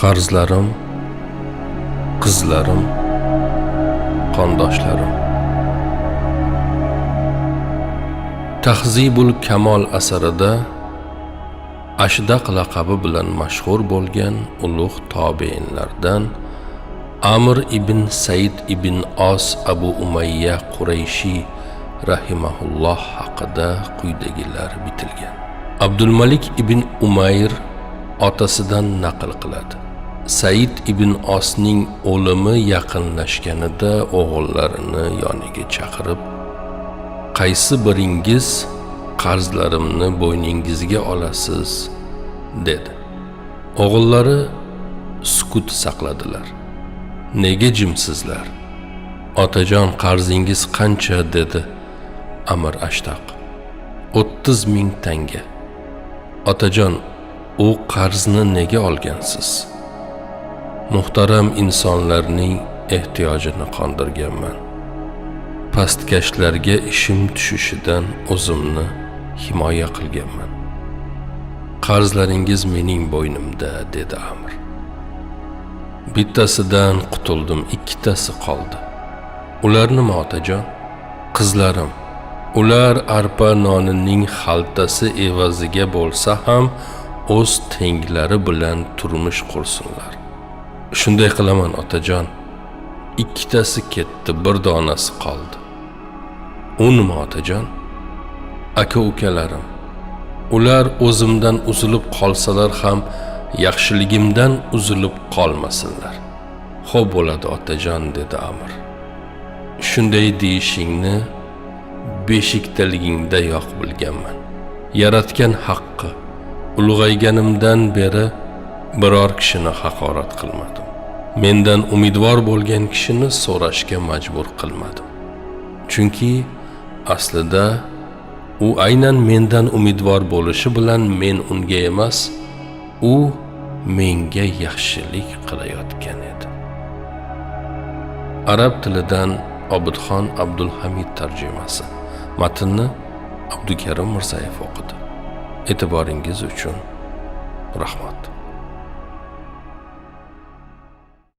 qarzlarim qizlarim qondoshlarim. Tahzibul kamol asarida ashdaq laqabi bilan mashhur bo'lgan ulug' tobeinlardan amr ibn said ibn os abu umayya qurayshiy rahimahulloh haqida quyidagilar bitilgan. Abdulmalik ibn umayr otasidan naql qiladi. Said ibn osning o'limi yaqinlashganida o'g'illarini yoniga chaqirib qaysi biringiz qarzlarimni bo'yningizga olasiz? dedi. O'g'illari sukut saqladilar. Nega jimsizlar? Otajon qarzingiz qancha? dedi amir ashtaq. O'ttiz ming tanga. Otajon u qarzni nega olgansiz? Muhtaram insonlarning ehtiyojini qondirganman. Pastkashlarga ishim tushishidan o'zimni himoya qilganman. Qarzlaringiz mening bo'ynimda dedi amir bittasidan qutuldim ikkitasi qoldi. Ular nima otajon? Qizlarim. Ular arpa nonining xaltasi evaziga bo'lsa ham o'z tenglari bilan turmush qursinlar. Shunday qilaman otajon. Ikkitasi ketdi bir donasi qoldi. U nima otajon? Aka ukalarim. Ular o'zimdan uzilib qolsalar ham yaxshiligimdan uzilib qolmasinlar. Xo'p bo'ladi otajon dedi amir. Shunday deyishingni beshikdaligingdayoq bilganman. Yaratgan haqqi ulg'ayganimdan beri biror kishini haqorat qilmadim. Mendan umidvor bo'lgan kishini so'rashga majbur qilmadim. Chunki aslida u aynan mendan umidvor bo'lishi bilan men unga emas u menga yaxshilik qilayotgan edi. Arab tilidan obidxon abdulhamid tarjimasi. Matnni abdukarim mirzayev o'qidi. E'tiboringiz uchun rahmat.